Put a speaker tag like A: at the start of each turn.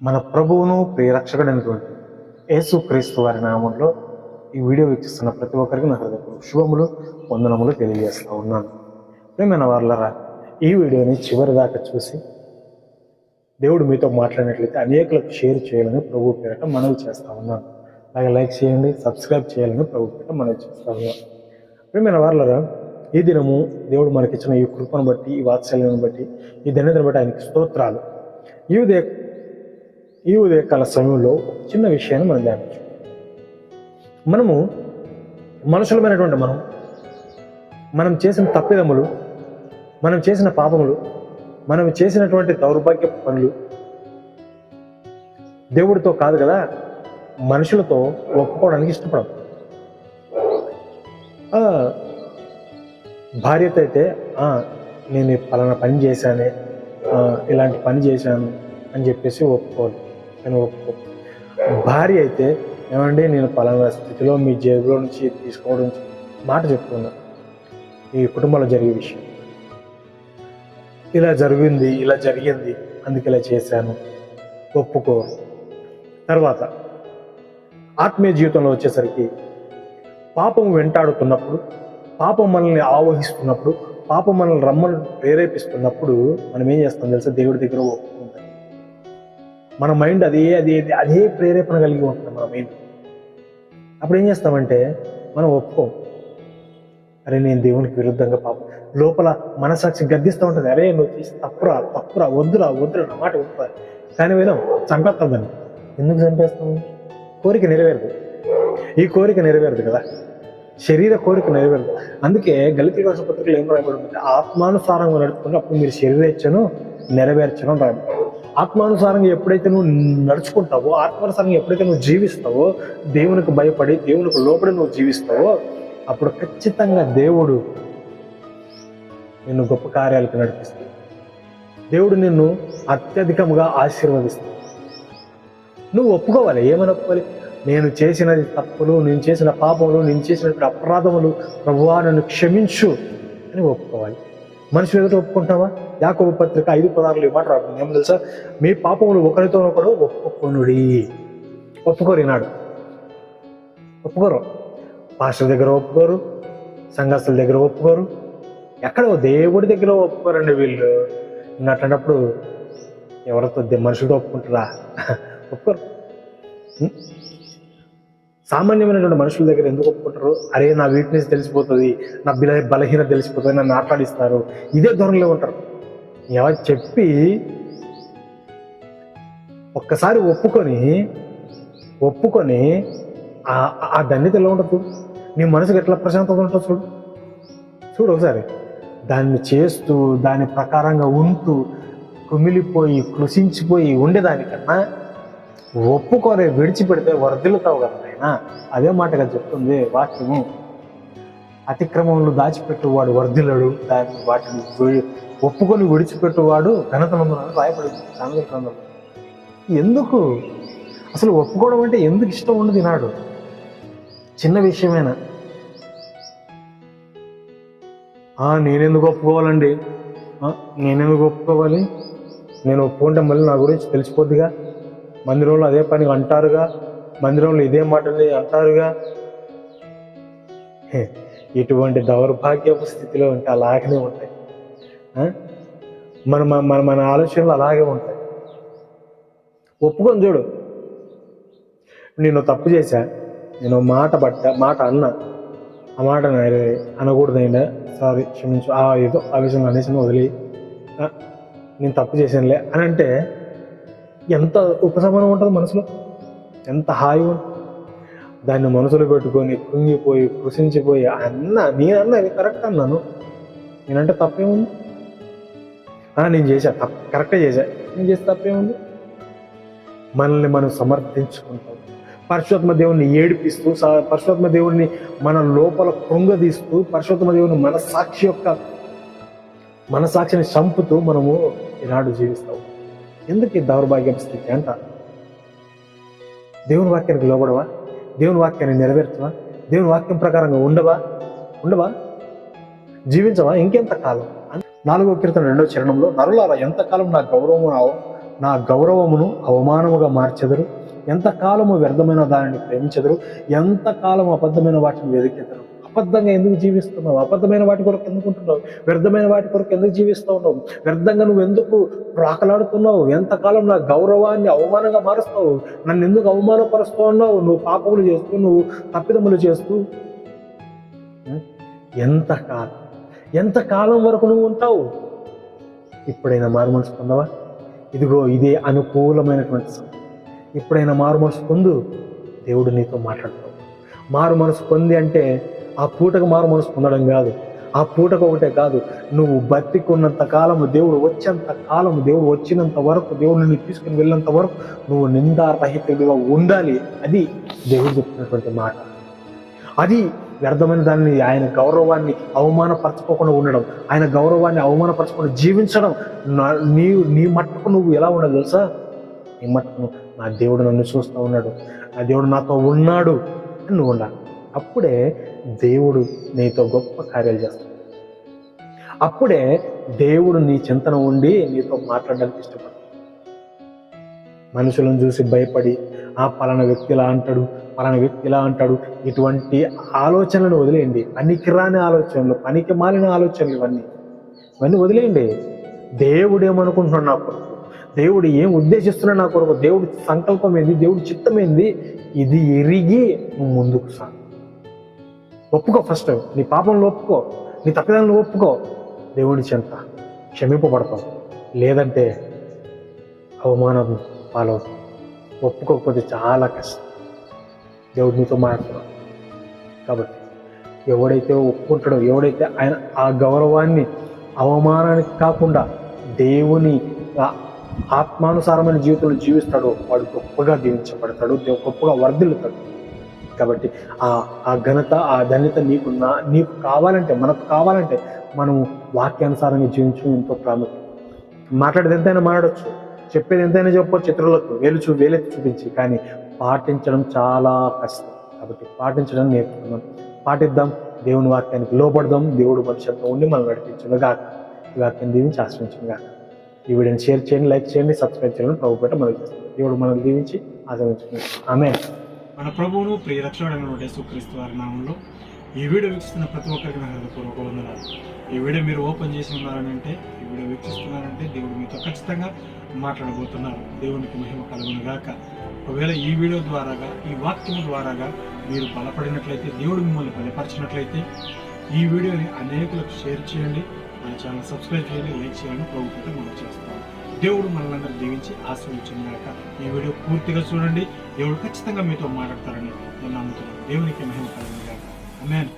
A: మన ప్రభువును ప్రియరక్షకుడైనటువంటి యేసు క్రీస్తు వారి నామంలో ఈ వీడియో వీక్షిస్తున్న ప్రతి ఒక్కరికి నా హృదయపూర్వక శుభములు వందనములు తెలియజేస్తూ ఉన్నాను. ప్రేమైన వాళ్ళరా ఈ వీడియోని చివరి దాకా చూసి దేవుడు మీతో మాట్లాడినట్లయితే అనేకులకు షేర్ చేయాలని ప్రభు పేరట మనవి చేస్తూ ఉన్నాను. అలాగే లైక్ చేయండి సబ్స్క్రైబ్ చేయాలని ప్రభు పేరట మనవి చేస్తూ ఉన్నాను. ప్రేమైన వాళ్ళరా ఈ దినము దేవుడు మనకిచ్చిన ఈ కృపను బట్టి ఈ వాత్సల్యాన్ని బట్టి ఈ ధన్యతను బట్టి ఆయనకి స్తోత్రాలు. ఈ ఉదయ ఈ ఉదయకాల సమయంలో చిన్న విషయాన్ని మనం ధ్యానించు. మనము మనుషులమైనటువంటి మనం మనం చేసిన తప్పిదములు మనం చేసిన పాపములు మనం చేసినటువంటి దౌర్భాగ్య పనులు దేవుడితో కాదు కదా మనుషులతో ఒప్పుకోవడానికి ఇష్టపడం భార్యతో అయితే నేను పలానా పని చేశానే ఇలాంటి పని చేశాను అని చెప్పేసి ఒప్పుకోవాలి నేను ఒప్పుకో భార్య అయితే ఏమండి నేను పలానా స్థితిలో మీ జేబులో నుంచి తీసుకోవడం మాట చెప్పుకున్నాను ఈ కుటుంబంలో జరిగే విషయం. ఇలా జరిగింది ఇలా జరిగింది అందుకు ఇలా చేశాను. ఒప్పుకో. తర్వాత ఆత్మీయ జీవితంలో వచ్చేసరికి పాపం వెంటాడుతున్నప్పుడు పాపం మనల్ని ఆవహిస్తున్నప్పుడు పాపం మనల్ని రమ్మని ప్రేరేపిస్తున్నప్పుడు మనం ఏం చేస్తాం తెలుసా? దేవుడి దగ్గర ఒప్పుకుంటాం. మన మైండ్ అదే అదే అదే ప్రేరేపణ కలిగి ఉంటుంది మన మైండ్. అప్పుడు ఏం చేస్తామంటే మనం ఒప్పుకోం. అరే నేను దేవునికి విరుద్ధంగా పాపం. లోపల మనసాక్షి గర్దిస్తూ ఉంటుంది. అరే నువ్వు చేసి తప్పురా తప్పురా వద్దురా వద్దురా నా మాట వద్దురా. కానీ వినం చంపేస్తుందని ఎందుకు చంపేస్తాం? కోరిక నెరవేరదు. ఈ కోరిక నెరవేరదు కదా. శరీర కోరిక నెరవేరదు. అందుకే గలితీ రాష్ట్ర పత్రికలు ఏం రాయబడింది ఆత్మానుసారంగా నడుపుకుంటే అప్పుడు మీరు శరీరేచ్ఛను నెరవేర్చను రాయబడి ఆత్మానుసారంగా ఎప్పుడైతే నువ్వు నడుచుకుంటావో ఆత్మానుసారంగా ఎప్పుడైతే నువ్వు జీవిస్తావో దేవునికి భయపడి దేవునికి లోపడి నువ్వు జీవిస్తావో అప్పుడు ఖచ్చితంగా దేవుడు నిన్ను గొప్ప కార్యాలకు నడిపిస్తాడు. దేవుడు నిన్ను అత్యధికంగా ఆశీర్వదిస్తాడు. నువ్వు ఒప్పుకోవాలి. ఏమని ఒప్పుకోవాలి? నేను చేసినది తప్పులు నేను చేసిన పాపములు నేను చేసినటువంటి అపరాధములు ప్రభువా నన్ను క్షమించు అని ఒప్పుకోవాలి. మనుషులు ఎదుట ఒప్పుకుంటావా? యాకోబు పత్రిక ఐదు పదార్లు ఈ మాట రాకుండా ఏమో తెలుసా? మీ పాపములు ఒకరితో ఒకడు ఒప్పుకొనుడి. ఒప్పుకోరు ఈనాడు ఒప్పుకోరు. పాస్టర్ దగ్గర ఒప్పుకోరు. సంఘస్థుల దగ్గర ఒప్పుకోరు. ఎక్కడో దేవుడి దగ్గర ఒప్పుకోరండి వీళ్ళు. ఇంకా అట్లాంటప్పుడు ఎవరితో మనుషులతో ఒప్పుకుంటారా? ఒప్పుకోరు. సామాన్యమైనటువంటి మనుషుల దగ్గర ఎందుకు ఒప్పుకుంటారు? అరే నా వీక్నెస్ తెలిసిపోతుంది నా బిల బలహీన తెలిసిపోతుంది నన్ను ఆటాడిస్తారు ఇదే ధోరణిలో ఉంటారు. ఎవరు చెప్పి ఒక్కసారి ఒప్పుకొని ఒప్పుకొని ఆ ఆ ధన్యత ఎలా ఉంటుంది చూడు నీ మనసుకు ఎట్లా ప్రశాంతంగా ఉంటుంది చూడు. చూడు ఒకసారి. దాన్ని చేస్తూ దాని ప్రకారంగా ఉంటూ కుమిలిపోయి కృషించిపోయి ఉండేదానికన్నా ఒప్పుకోరే విడిచిపెడితే వర్ధిల్లుతావు కదా. నాయనా అదే మాటగా చెప్తుంది వాక్యము. అతిక్రమంలో దాచిపెట్టువాడు వర్ధిల్లడు దాన్ని వాటిని ఒప్పుకొని విడిచిపెట్టువాడు ఘనతనందున రాయబడింది. సామెతల గ్రంథంలో. ఎందుకు? అసలు ఒప్పుకోవడం అంటే ఎందుకు ఇష్టం ఉండదు నాడు చిన్న విషయమేనా? ఆ, నేనెందుకు ఒప్పుకోవాలండి? నేనెందుకు ఒప్పుకోవాలి? నేను ఒప్పుకుంటే మళ్ళీ నా గురించి తెలిసిపోద్దిగా? మందిరంలో అదే పని అంటారుగా? మందిరంలో ఇదే మాటని అంటారుగా? ఇటువంటి దౌర్భాగ్యపు స్థితిలో ఉంటే అలాగనే ఉంటాయి. మన మన మన ఆలోచనలు అలాగే ఉంటాయి. ఒప్పుకొని చూడు. నేను తప్పు చేశా. నేను మాట పట్ట మాట అన్నా. ఆ మాట అనకూడదైనా సారీ క్షమించు. ఆ ఏదో ఆ విషయం అనేసి వదిలి నేను తప్పు చేశానులే అని అంటే ఎంత ఉపశమనం ఉంటుంది మనసులో? ఎంత హాయి దాన్ని మనసులో పెట్టుకొని కృంగిపోయి కృషించిపోయి అన్న నేనన్నా ఇది కరెక్ట్ అన్నాను. నేనంటే తప్పేముంది? ఆ, నేను చేశా తప్ప కరెక్టే చేశా. నేను చేస్తే తప్పేముంది? మనల్ని మనం సమర్థించుకుంటాం. పరశుత్మ దేవుణ్ణి ఏడిపిస్తూ పరశుత్మ దేవుణ్ణి మన లోపల కృంగదీస్తూ పరశుత్మ దేవుని మన సాక్షి యొక్క మన సాక్షిని చంపుతూ మనము ఈనాడు జీవిస్తాం. ఎందుకు ఈ దౌర్భాగ్యం స్థితి అంట? దేవుని వాక్యానికి లోబడవా? దేవుని వాక్యాన్ని నెరవేర్చవా? దేవుని వాక్యం ప్రకారంగా ఉండవా? ఉండవా? జీవించవా? ఇంకెంత కాలం? నాలుగో కీర్తన రెండో చరణంలో నరులారా ఎంతకాలం నా గౌరవము నా గౌరవమును అవమానముగా మార్చెదరు? ఎంతకాలము వ్యర్థమైన దానిని ప్రేమించెదరు? ఎంతకాలం అబద్ధమైన వాటిని వెదికెదరు? అబద్ధంగా ఎందుకు జీవిస్తున్నావు? అబద్ధమైన వాటి కొరకు ఎందుకుంటున్నావు? వ్యర్థమైన వాటి కొరకు ఎందుకు జీవిస్తూ ఉన్నావు? వ్యర్థంగా నువ్వు ఎందుకు రాకలాడుతున్నావు? ఎంతకాలం నా గౌరవాన్ని అవమానంగా మారుస్తావు? నన్ను ఎందుకు అవమానపరుస్తూ ఉన్నావు? నువ్వు పాపములు చేస్తూ నువ్వు తప్పిదములు చేస్తూ? ఎంతకాలం? ఎంతకాలం వరకు నువ్వు ఉంటావు? ఇప్పుడైనా మారు మనసు పొందవా? ఇదిగో ఇదే అనుకూలమైనటువంటి సమయం. ఎప్పుడైనా మారు మనసు పొందు. దేవుడు నీతో మాట్లాడతావు మారు మనసు పొంది అంటే ఆ పూటకు మారు మనసు పొందడం కాదు. ఆ పూటకు ఒకటే కాదు నువ్వు బతికున్నంత కాలము దేవుడు వచ్చేంత కాలము దేవుడు వచ్చినంత వరకు దేవుడు నిన్ను తీసుకుని వెళ్ళేంత వరకు నువ్వు నిందారహితుడిగా ఉండాలి. అది దేవుడు చెప్తున్నటువంటి మాట. అది వ్యర్థమైన దానిని ఆయన గౌరవాన్ని అవమానపరచుకోకుండా ఉండడం ఆయన గౌరవాన్ని అవమానపరచకుండా జీవించడం నా- నీ నీ మట్టుకు నువ్వు ఎలా ఉండదు తెలుసా? నీ మట్టుకు నా దేవుడు నన్ను చూస్తూ ఉన్నాడు నా దేవుడు నాతో ఉన్నాడు అని నువ్వు ఉండాలి. అప్పుడే దేవుడు నీతో గొప్ప కార్యాలు చేస్తాడు. అప్పుడే దేవుడు నీ చింతన ఉండి నీతో మాట్లాడడానికి ఇష్టపడు మనుషులను చూసి భయపడి ఆ పలానా వ్యక్తి ఇలా అంటాడు పలానా వ్యక్తి ఇలా అంటాడు ఇటువంటి ఆలోచనలను వదిలేయండి. పనికిరాని ఆలోచనలు పనికి మాలిన ఆలోచనలు ఇవన్నీ. ఇవన్నీ వదిలేయండి. దేవుడు ఏమనుకుంటున్నాడు నా కొరకు? దేవుడు ఏం ఉద్దేశిస్తున్నాడు నా కొరకు? దేవుడి సంకల్పం ఏంది? దేవుడి చిత్తం ఏంది? ఇది ఎరిగి నువ్వు ముందుకు సాగు. ఒప్పుకో ఫస్ట్ నీ పాపంలో ఒప్పుకో. నీ తప్పిదాలను ఒప్పుకో. దేవుడి చెంత. క్షమింపబడతావు. లేదంటే అవమానం పాలవుతావు. ఒప్పుకోకపోతే చాలా కష్టం. దేవుడు నీతో మాట్లాడుతున్నాడు. కాబట్టి ఎవడైతే ఒప్పుకుంటాడో ఎవడైతే ఆయన ఆ గౌరవాన్ని అవమానానికి కాకుండా దేవుని ఆత్మానుసారమైన జీవితంలో జీవిస్తాడో వాడు గొప్పగా దీవించబడతాడు. గొప్పగా వర్ధిల్లుతాడు. కాబట్టి ఆ ఆ ఘనత ఆ ధన్యత నీకు నా నీకు కావాలంటే మనకు కావాలంటే మనం వాక్యానుసారంగా జీవించడం ఎంతో ప్రాముఖ్యం. మాట్లాడేది ఎంతైనా మాట్లాడచ్చు చెప్పేది ఎంతైనా చెప్పవచ్చు ఇతరులకు వేలు చూ వేలెత్తి చూపించి కానీ పాటించడం చాలా కష్టం. కాబట్టి పాటించడం నేర్చుకుందాం. పాటిద్దాం. దేవుని వాక్యానికి లోపడదాం దేవుడు మనుషులతో ఉండి మనం నడిపించను గాక ఈ వాక్యం దీవించి ఆశ్రయించను గాక ఈ వీడియోని షేర్ చేయండి లైక్ చేయండి సబ్స్క్రైబ్ చేయండి. ప్రభుపేట మనకి దేవుడు మనల్ని దీవించి ఆశ్రయించుకుని ఆమె
B: మన ప్రభువును ప్రియ రక్షణ యేసుక్రీస్తు వారి నామంలో ఈ వీడియో వీక్షిస్తున్న ప్రతి ఒక్కరికి నా హృదయపూర్వక వందనాలు. ఈ వీడియో మీరు ఓపెన్ చేసి ఉన్నారనంటే ఈ వీడియో వీక్షిస్తున్నారంటే దేవుడు మీతో ఖచ్చితంగా మాట్లాడబోతున్నారు. దేవునికి మహిమ కలుగును గాక ఒకవేళ ఈ వీడియో ద్వారాగా ఈ వాక్యం ద్వారాగా మీరు బలపడినట్లయితే దేవుడు మిమ్మల్ని బలపరిచినట్లయితే ఈ వీడియోని అనేకులకు షేర్ చేయండి. మన ఛానల్ సబ్స్క్రైబ్ చేయండి లైక్ చేయండి ప్రభుత్వం మనం చేస్తాము దేవుడు మనల్ని దీవించి ఆశ్రయించిన ఈ వీడియో పూర్తిగా చూడండి. దేవుడు ఖచ్చితంగా మీతో మాట్లాడతారని నేను నమ్ముతున్నాను. దేవునికి మహిమ కలిగిందాక అమెన్